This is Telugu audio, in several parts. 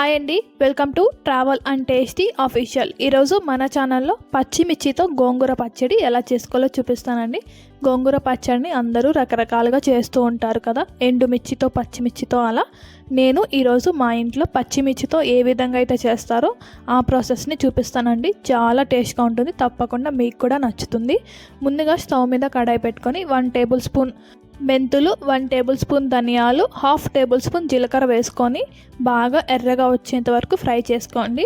హాయ్ అండి. Welcome to travel and tasty official ఈరోజు మన ఛానల్లో పచ్చిమిర్చితో గోంగూర పచ్చడి ఎలా చేసుకోవాలో చూపిస్తానండి. గోంగూర పచ్చడిని అందరూ రకరకాలుగా చేస్తూ ఉంటారు కదా. ఎండుమిర్చితో పచ్చిమిర్చితో అలా. నేను ఈరోజు మా ఇంట్లో పచ్చిమిర్చితో ఏ విధంగా అయితే చేస్తారో ఆ ప్రాసెస్ని చూపిస్తానండి. చాలా టేస్ట్గా ఉంటుంది. తప్పకుండా మీకు కూడా నచ్చుతుంది. ముందుగా స్టవ్ మీద కడాయి పెట్టుకొని వన్ టేబుల్ స్పూన్ మెంతులు వన్ టేబుల్ స్పూన్ ధనియాలు హాఫ్ టేబుల్ స్పూన్ జీలకర్ర వేసుకొని బాగా ఎర్రగా వచ్చేంత వరకు ఫ్రై చేసుకోండి.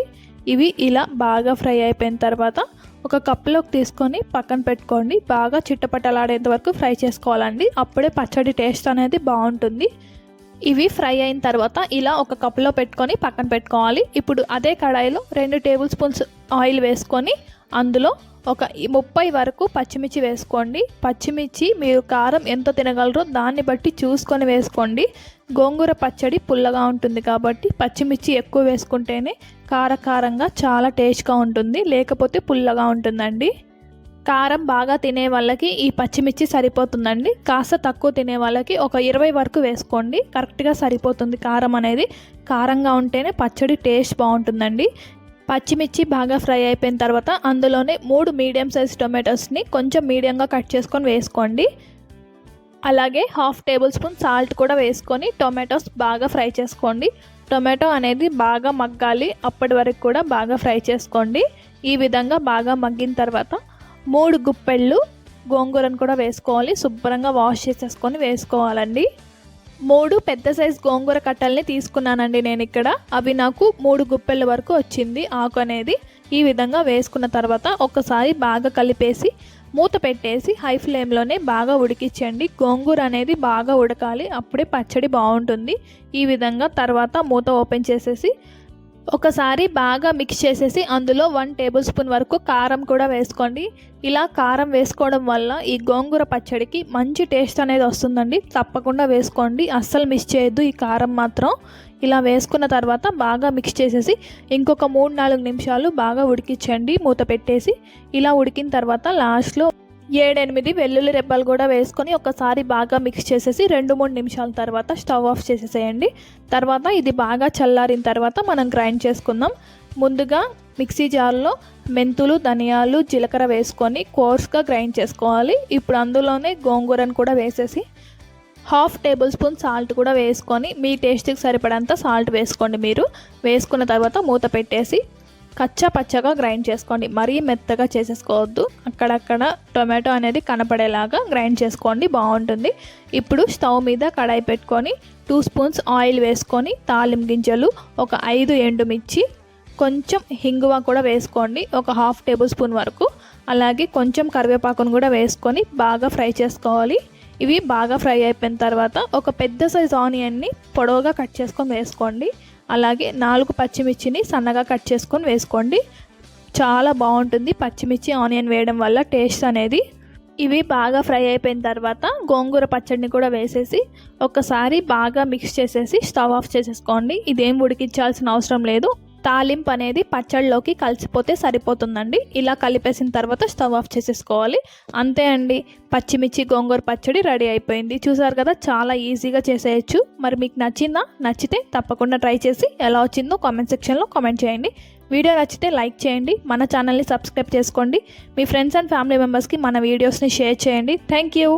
ఇవి ఇలా బాగా ఫ్రై అయిపోయిన తర్వాత ఒక కప్లోకి తీసుకొని పక్కన పెట్టుకోండి. బాగా చిట్టపట్టలాడేంత వరకు ఫ్రై చేసుకోవాలండి. అప్పుడే పచ్చడి టేస్ట్ అనేది బాగుంటుంది. ఇవి ఫ్రై అయిన తర్వాత ఇలా ఒక కప్లో పెట్టుకొని పక్కన పెట్టుకోవాలి. ఇప్పుడు అదే కడాయిలో రెండు టేబుల్ స్పూన్స్ ఆయిల్ వేసుకొని అందులో ఒక ముప్పై వరకు పచ్చిమిర్చి వేసుకోండి. పచ్చిమిర్చి మీరు కారం ఎంత తినగలరో దాన్ని బట్టి చూసుకొని వేసుకోండి. గోంగూర పచ్చడి పుల్లగా ఉంటుంది కాబట్టి పచ్చిమిర్చి ఎక్కువ వేసుకుంటేనే కారకారంగా చాలా టేస్ట్గా ఉంటుంది. లేకపోతే పుల్లగా ఉంటుందండి. కారం బాగా తినే వాళ్ళకి ఈ పచ్చిమిర్చి సరిపోతుందండి. కాస్త తక్కువ తినే వాళ్ళకి ఒక ఇరవై వరకు వేసుకోండి. కరెక్ట్గా సరిపోతుంది కారం అనేది. కారంగా ఉంటేనే పచ్చడి టేస్ట్ బాగుంటుందండి. పచ్చిమిర్చి బాగా ఫ్రై అయిపోయిన తర్వాత అందులోనే మూడు మీడియం సైజ్ టొమాటోస్ని కొంచెం మీడియంగా కట్ చేసుకొని వేసుకోండి. అలాగే హాఫ్ టేబుల్ స్పూన్ సాల్ట్ కూడా వేసుకొని టొమాటోస్ బాగా ఫ్రై చేసుకోండి. టొమాటో అనేది బాగా మగ్గాలి అప్పటి వరకు కూడా బాగా ఫ్రై చేసుకోండి. ఈ విధంగా బాగా మగ్గిన తర్వాత మూడు గుప్పెళ్ళు గోంగూరను కూడా వేసుకోవాలి శుభ్రంగా వాష్ చేసేసుకొని వేసుకోవాలండి. మూడు పెద్ద సైజ్ గోంగూర కట్టల్ని తీసుకున్నానండి నేను ఇక్కడ. అవి నాకు మూడు గుప్పెళ్ళ వరకు వచ్చింది ఆకు అనేది. ఈ విధంగా వేసుకున్న తర్వాత ఒకసారి బాగా కలిపేసి మూత పెట్టేసి హై ఫ్లేమ్లోనే బాగా ఉడికించండి. గోంగూర అనేది బాగా ఉడకాలి అప్పుడే పచ్చడి బాగుంటుంది. ఈ విధంగా తర్వాత మూత ఓపెన్ చేసేసి ఒకసారి బాగా మిక్స్ చేసేసి అందులో వన్ టేబుల్ స్పూన్ వరకు కారం కూడా వేసుకోండి. ఇలా కారం వేసుకోవడం వల్ల ఈ గోంగూర పచ్చడికి మంచి టేస్ట్ అనేది వస్తుందండి. తప్పకుండా వేసుకోండి. అస్సలు మిస్ చేయొద్దు ఈ కారం మాత్రం. ఇలా వేసుకున్న తర్వాత బాగా మిక్స్ చేసేసి ఇంకొక మూడు నాలుగు నిమిషాలు బాగా ఉడికించండి. మూత పెట్టేసి ఇలా ఉడికిన తర్వాత లాస్ట్లో ఏడెనిమిది వెల్లుల్లి రెబ్బలు కూడా వేసుకొని ఒకసారి బాగా మిక్స్ చేసేసి రెండు మూడు నిమిషాల తర్వాత స్టవ్ ఆఫ్ చేసేసేయండి. తర్వాత ఇది బాగా చల్లారిన తర్వాత మనం గ్రైండ్ చేసుకుందాం. ముందుగా మిక్సీ జార్లో మెంతులు ధనియాలు జీలకర్ర వేసుకొని కోర్స్గా గ్రైండ్ చేసుకోవాలి. ఇప్పుడు అందులోనే గోంగూరను కూడా వేసేసి హాఫ్ టేబుల్ స్పూన్ సాల్ట్ కూడా వేసుకొని మీ టేస్ట్కి సరిపడంత సాల్ట్ వేసుకోండి మీరు. వేసుకున్న తర్వాత మూత పెట్టేసి కచ్చా పచ్చగా గ్రైండ్ చేసుకోండి. మరీ మెత్తగా చేసేసుకోవద్దు. అక్కడక్కడ టొమాటో అనేది కనపడేలాగా గ్రైండ్ చేసుకోండి. బాగుంటుంది. ఇప్పుడు స్టవ్ మీద కడాయి పెట్టుకొని టూ స్పూన్స్ ఆయిల్ వేసుకొని తాలిం గింజలు ఒక ఐదు ఎండుమిర్చి కొంచెం హింగువ కూడా వేసుకోండి. ఒక హాఫ్ టేబుల్ స్పూన్ వరకు. అలాగే కొంచెం కరివేపాకును కూడా వేసుకొని బాగా ఫ్రై చేసుకోవాలి. ఇవి బాగా ఫ్రై అయిపోయిన తర్వాత ఒక పెద్ద సైజ్ ఆనియన్ని పొడవుగా కట్ చేసుకొని వేసుకోండి. అలాగే నాలుగు పచ్చిమిర్చిని సన్నగా కట్ చేసుకొని వేసుకోండి. చాలా బాగుంటుంది పచ్చిమిర్చి ఆనియన్ వేయడం వల్ల టేస్ట్ అనేది. ఇవి బాగా ఫ్రై అయిపోయిన తర్వాత గోంగూర పచ్చడిని కూడా వేసేసి ఒకసారి బాగా మిక్స్ చేసేసి స్టవ్ ఆఫ్ చేసేసుకోండి. ఇదేం ఉడికించాల్సిన అవసరం లేదు. తాలింపు అనేది పచ్చడిలోకి కలిసిపోతే సరిపోతుందండి. ఇలా కలిపేసిన తర్వాత స్టవ్ ఆఫ్ చేసేసుకోవాలి. అంతే అండి. పచ్చిమిర్చి గోంగూర పచ్చడి రెడీ అయిపోయింది. చూసారు కదా చాలా ఈజీగా చేసేయచ్చు. మరి మీకు నచ్చిందా? నచ్చితే తప్పకుండా ట్రై చేసి ఎలా వచ్చిందో కామెంట్ సెక్షన్లో కామెంట్ చేయండి. వీడియో నచ్చితే లైక్ చేయండి. మన ఛానల్ని సబ్స్క్రైబ్ చేసుకోండి. మీ ఫ్రెండ్స్ అండ్ ఫ్యామిలీ మెంబర్స్కి మన వీడియోస్ని షేర్ చేయండి. Thank you.